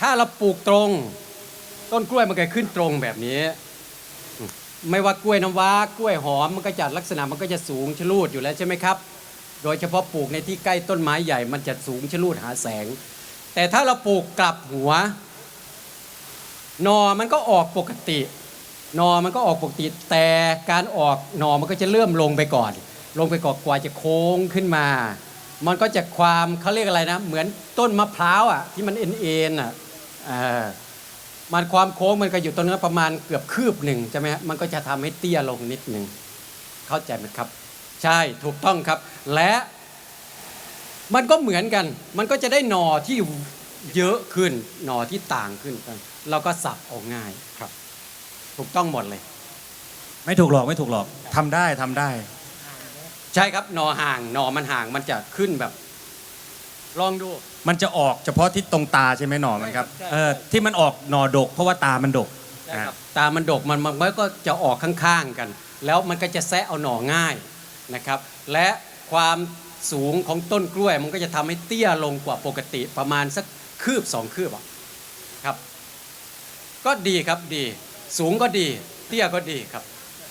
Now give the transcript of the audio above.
ถ้าเราปลูกตรง ต้นกล้วยมันก็ขึ้นตรงแบบนี้ ไม่ว่ากล้วยน้ำว้ากล้วยหอมมันก็จะลักษณะมันก็จะสูงชะลูดอยู่แล้วใช่ไหมครับ โดยเฉพาะปลูกในที่ใกล้ต้นไม้ใหญ่มันจะสูงชะลูดหาแสง แต่ถ้าเราปลูกกลับหัวหนอมันก็ออกปกติหนอมันก็ออกปกติแต่การออกหนอมันก็จะเริ่มลงไปก่อน ลงไปก่อนกว่าจะโค้งขึ้นมา มันก็จะความเขาเรียกอะไรนะ เหมือนต้นมะพร้าวอะที่มันเอ็นเอ็นอะ มันความโค้งมันก็อยู่ตรงนั้นประมาณเกือบคืบหนึ่งใช่ไหมฮะมันก็จะทำให้เตี้ยลงนิดหนึ่งเข้าใจไหมครับ ใช่ถูกต้องครับ และมันก็เหมือนกัน มันก็จะได้หน่อที่เยอะขึ้น หน่อที่ต่างขึ้นเราก็สับออกง่ายครับ ถูกต้องหมดเลย ไม่ถูกหรอกไม่ถูกหรอกทำได้ทำได้ ใช่ครับหน่อห่างหน่อมันห่างมันจะขึ้นแบบ ลองดู มันจะออกเฉพาะที่ตรงตาใช่ไหมหนอมันครับใช่ครับ เออที่มันออกหนอดก เพราะว่าตามันดกนะครับ ตามันดกมันมันก็จะออกข้างๆกัน แล้วมันก็จะแซะเอาหน่อง่ายนะครับ และความสูงของต้นกล้วย มันก็จะทำให้เตี้ยลงกว่าปกติประมาณสักคืบสองคืบอะครับ ก็ดีครับดี สูงก็ดี เตี้ยก็ดีครับ